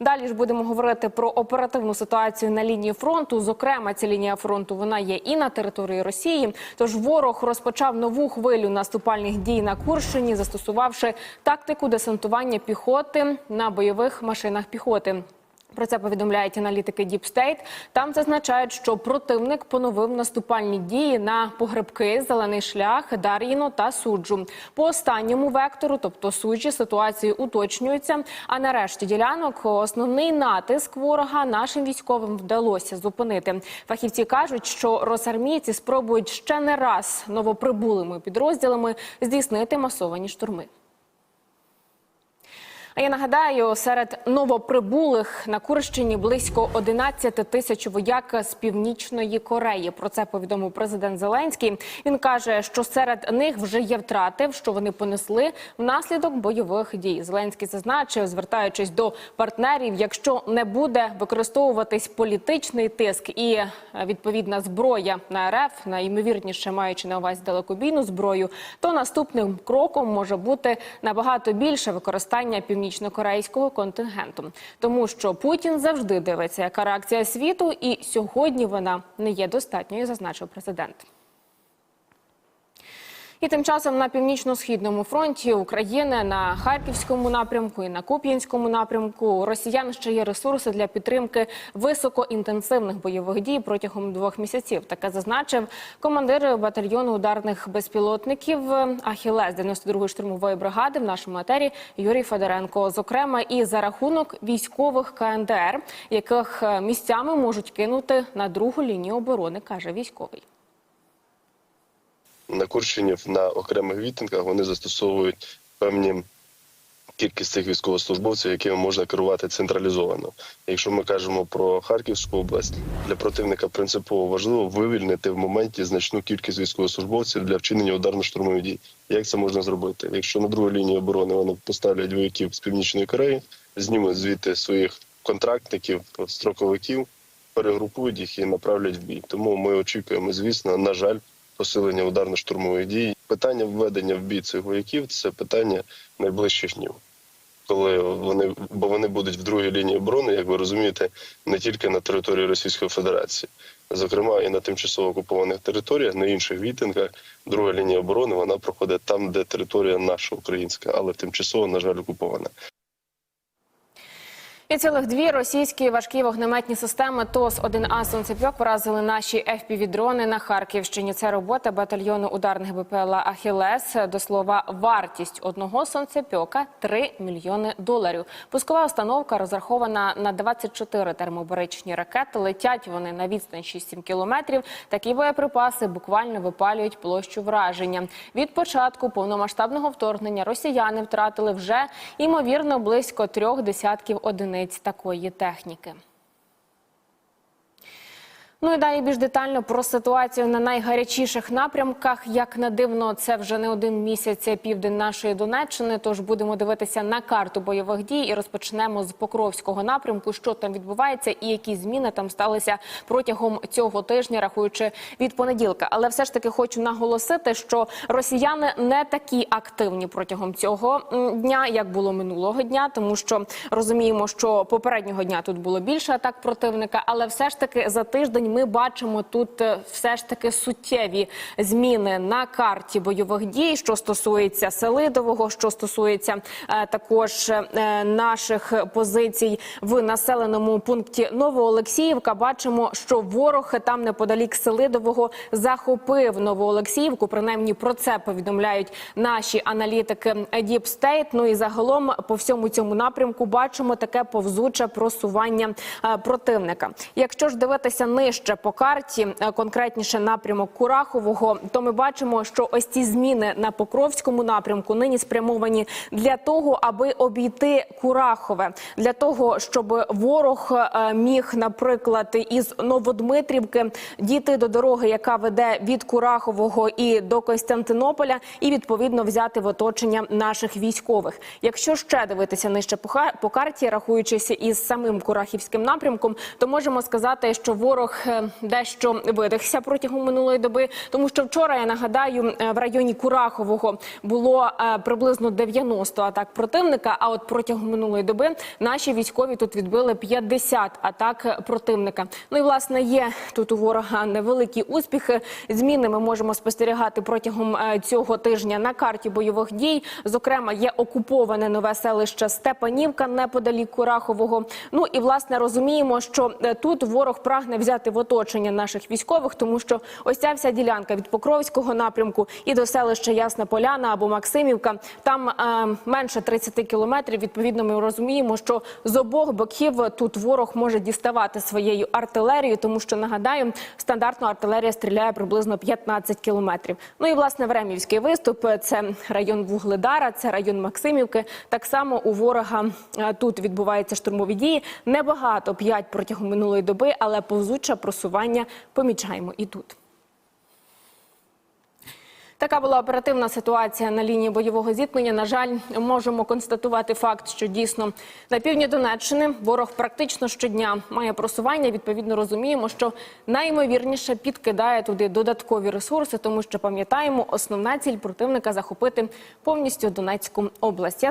Далі ж будемо говорити про оперативну ситуацію на лінії фронту. Зокрема, ця лінія фронту вона є і на території Росії. Тож ворог розпочав нову хвилю наступальних дій на Курщині, застосувавши тактику десантування піхоти на бойових машинах піхоти. Про це повідомляють аналітики Deep State. Там зазначають, що противник поновив наступальні дії на погребки, зелений шлях, Дар'їно та суджу. По останньому вектору, тобто суджі, ситуації уточнюються. А нарешті ділянок основний натиск ворога нашим військовим вдалося зупинити. Фахівці кажуть, що росармійці спробують ще не раз новоприбулими підрозділами здійснити масовані штурми. А я нагадаю, серед новоприбулих на Курщині близько 11 тисяч вояк з північної Кореї. Про це повідомив президент Зеленський. Він каже, що серед них вже є втрати, що вони понесли внаслідок бойових дій. Зеленський зазначив, звертаючись до партнерів, якщо не буде використовуватись політичний тиск і е, відповідна зброя на РФ, найімовірніше маючи на увазі далекобійну зброю, то наступним кроком може бути набагато більше використання північно-корейського контингенту, тому що Путін завжди дивиться, яка реакція світу, і сьогодні вона не є достатньою, зазначив президент. І тим часом на північно-східному фронті України на харківському напрямку і на Куп'янському напрямку росіян ще є ресурси для підтримки високоінтенсивних бойових дій протягом двох місяців. Таке зазначив командир батальйону ударних безпілотників Ахілес 92-ї штурмової бригади в нашому етері Юрій Федоренко. Зокрема, і за рахунок військових КНДР, яких місцями можуть кинути на другу лінію оборони, каже військовий. На Курщині на окремих відтинках вони застосовують певні кількість цих військовослужбовців, якими можна керувати централізовано. Якщо ми кажемо про Харківську область, для противника принципово важливо вивільнити в моменті значну кількість військовослужбовців для вчинення ударно-штурмових дій. Як це можна зробити? Якщо на другу лінію оборони вони поставлять вояків з північної Кореї, знімуть звідти своїх контрактників, строковиків, перегрупують їх і направлять в бій. Тому ми очікуємо, звісно, на жаль, посилення ударно-штурмових дій. Питання введення в бій цих вояків це питання найближчих днів. Коли вони, бо вони будуть в другій лінії оборони, як ви розумієте, не тільки на території Російської Федерації, зокрема і на тимчасово окупованих територіях, на інших відтинках. Друга лінія оборони вона проходить там, де територія наша українська, але тимчасово, на жаль, окупована. І цілих дві російські важкі вогнеметні системи ТОС-1А «Сонцепьок» вразили наші FPV-дрони на Харківщині. Це робота батальйону ударних БПЛА «Ахілес». До слова, вартість одного «Сонцепьока» – 3 мільйони доларів. Пускова установка розрахована на 24 термобаричні ракети. Летять вони на відстань 6-7 кілометрів. Такі боєприпаси буквально випалюють площу враження. Від початку повномасштабного вторгнення росіяни втратили вже, ймовірно, близько трьох десятків одиниць такої техніки. Ну і далі більш детально про ситуацію на найгарячіших напрямках. Як не дивно, це вже не один місяць південь нашої Донеччини. Тож будемо дивитися на карту бойових дій і розпочнемо з Покровського напрямку, що там відбувається, і які зміни там сталися протягом цього тижня, рахуючи від понеділка. Але все ж таки хочу наголосити, що росіяни не такі активні протягом цього дня, як було минулого дня, тому що розуміємо, що попереднього дня тут було більше атак противника, але все ж таки за тиждень ми бачимо тут е, все ж таки суттєві зміни на карті бойових дій, що стосується Селидового, що стосується е, також е, наших позицій в населеному пункті Новоолексіївка. Бачимо, що ворог там неподалік Селидового захопив Новоолексіївку. Принаймні про це повідомляють наші аналітики State. Ну і загалом по всьому цьому напрямку бачимо таке повзуче просування противника. Якщо ж дивитися нижче по карті, е, конкретніше напрямок Курахового, то ми бачимо, що ось ці зміни на Покровському напрямку нині спрямовані для того, аби обійти Курахове, для того, щоб ворог е, міг, наприклад, із Новодмитрівки дійти до дороги, яка веде від Курахового і до Костянтинополя, і відповідно взяти в оточення наших військових. Якщо ще дивитися нижче по карті, рахуючись із самим Курахівським напрямком, то можемо сказати, що ворог е, дещо видихся протягом минулої доби, тому що вчора я нагадаю е, в районі Курахового було е, приблизно 90 атак противника. А от протягом минулої доби наші військові тут відбили 50 атак противника. Ну і власне є тут у ворога невеликі успіхи. Зміни ми можемо спостерігати протягом цього тижня на карті бойових дій. Зокрема, є окуповане нове селище Степанівка неподалік Курахового. Ну і власне розуміємо, що тут ворог прагне взяти в оточення наших військових, тому що ось ця вся ділянка від Покровського напрямку і до селища Ясна Поляна або Максимівка. Там е, менше 30 кілометрів. Відповідно, ми розуміємо, що з обох боків тут ворог може діставати своєю артилерією, тому що нагадаю, стандартна артилерія стріляє приблизно 15 кілометрів. Ну і власне Времівський виступ це район Вугледара, це район Максимівки. Так само у ворога е, тут відбуваються штурмові дії. Небагато п'ять протягом минулої доби, але повзуче просування помічаємо і тут. Така була оперативна ситуація на лінії бойового зіткнення. На жаль, можемо констатувати факт, що дійсно на півдні Донеччини ворог практично щодня має просування. Відповідно, розуміємо, що найімовірніше підкидає туди додаткові ресурси, тому що пам'ятаємо, основна ціль противника захопити повністю Донецьку область.